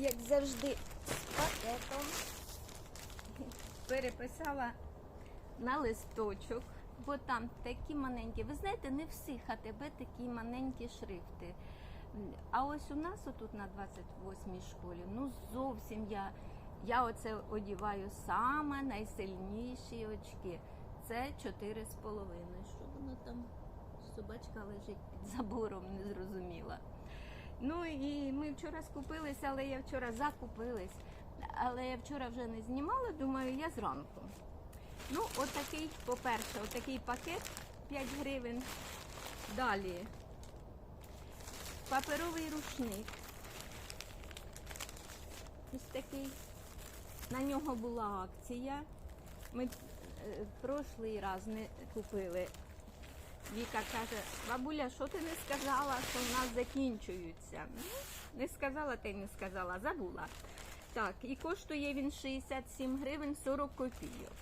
як завжди, з пакетом. Переписала на листочок, бо там такі маленькі. Ви знаєте, не всіх АТБ такі маленькі шрифти. А ось у нас отут на 28-й школі, ну зовсім я, я оце одіваю саме найсильніші очки. Це 4,5. Що воно там? Собачка лежить під забором, не зрозуміла. Ну і ми вчора скупилися, але я вчора закупилась. Але я вчора вже не знімала, думаю, я зранку. Ну, отакий, по-перше, отакий пакет 5 гривень. Далі паперовий рушник. Ось такий. На нього була акція. Ми е, прошлий раз не купили. Віка каже, бабуля, що ти не сказала, що в нас закінчуються? Ну, не сказала, й не сказала, забула. Так, і коштує він 67 гривень 40 копійок.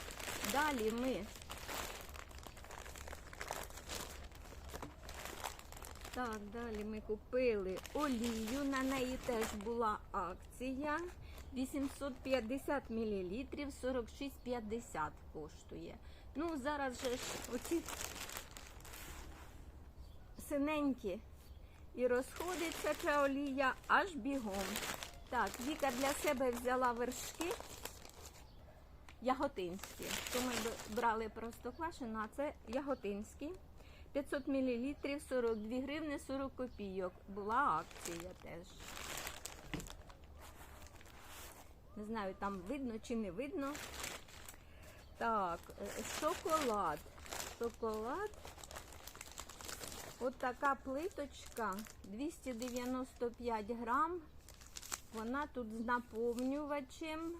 Далі ми. Так, далі ми купили олію, на неї теж була акція. 850 мл 46,50 коштує. Ну, зараз же ж оці синенькі і розходиться ця олія аж бігом. Так, Віка для себе взяла вершки яготинські. То ми брали просто квашену, а це яготинські. 500 мл 42 гривни 40 копійок. Була акція теж. Не знаю, там видно чи не видно. Так, е, шоколад. Шоколад. От така плиточка 295 грам. Вона тут з наповнювачем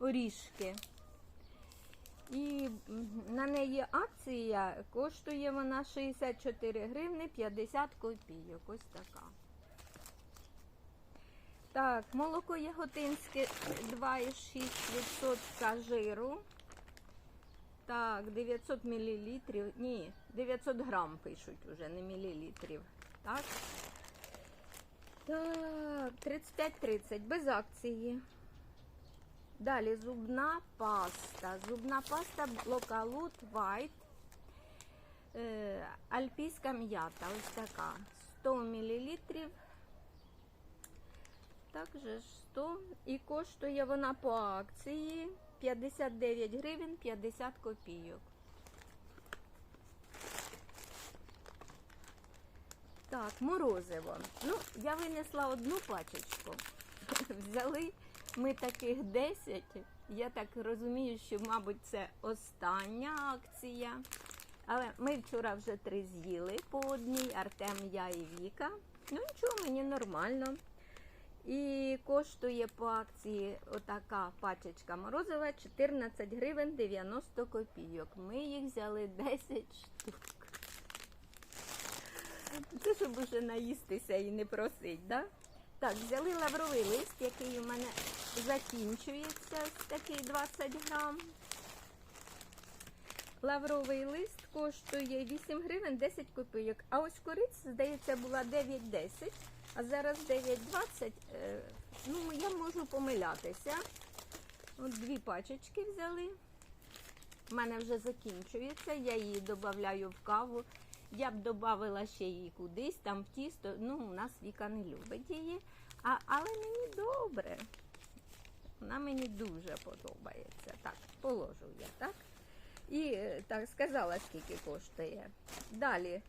орішки. І на неї акція коштує вона 64 гривни 50 копійок. Ось така. Так, молоко яготинське 2,6% жиру. Так, 900 мл. Ні, 900 грам пишуть уже, не мілілітрів. Так. Так, 35-30, без акції. Далі зубна паста. Зубна паста Локалут White. Е, Альпійська м'ята. Ось така. 100 мл. Також 100. І коштує вона по акції 59 гривень 50 копійок. Так, морозиво. Ну, я винесла одну пачечку. Взяли ми таких 10. Я так розумію, що, мабуть, це остання акція. Але ми вчора вже три з'їли по одній, Артем, я і Віка. Ну нічого, мені нормально. І коштує по акції отака пачечка морозива 14 гривень 90 копійок. Ми їх взяли 10 штук. Це щоб уже наїстися і не просить, да? Так, взяли лавровий лист, який у мене закінчується, такий 20 грам. Лавровий лист коштує 8 гривень 10 копійок. А ось кориць, здається, була 9,10, а зараз 9,20. Е, Ну, я можу помилятися. От дві пачечки взяли. У мене вже закінчується, я її додаю в каву. Я б додавала ще її кудись, там в тісто. Ну, у нас Віка не любить її. А, але мені добре. Вона мені дуже подобається. Так, положу я, так? І е, так, сказала, скільки коштує. Далі.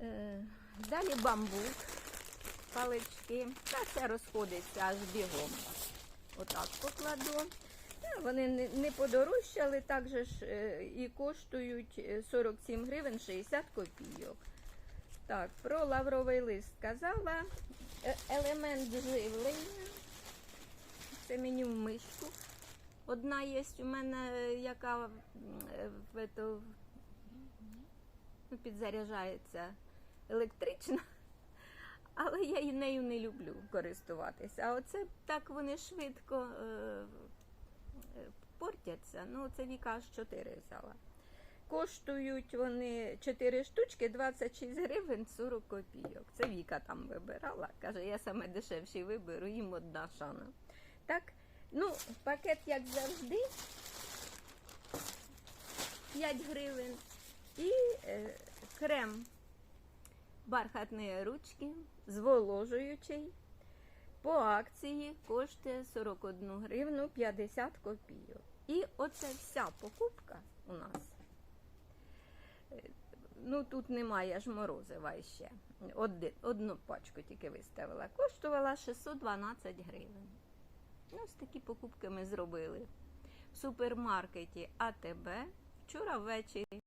Е, далі бамбук, палички. Та це розходиться аж бігом. Отак покладу. Вони не, подорожчали, так же ж е, і коштують е, 47 гривень 60 копійок. Так, про лавровий лист сказала. Елемент живлення. Це мені в мишку. Одна є у мене, е, яка е, в ну, підзаряджається електрично, але я і нею не люблю користуватися. А оце так вони швидко е, е, портяться. Ну, це Віка аж 4 взяла. коштують вони 4 штучки 26 гривень 40 копійок. Це Віка там вибирала. Каже, я саме дешевші виберу, їм одна шана. Так, ну, пакет, як завжди, 5 гривень. І е, крем бархатної ручки, зволожуючий. По акції коштує 41 гривну 50 копійок. І оце вся покупка у нас. Е, Ну, тут немає ж морозива ще. Одну пачку тільки виставила. Коштувала 612 гривень. Ну, Ось такі покупки ми зробили в супермаркеті АТБ. Вчора ввечері.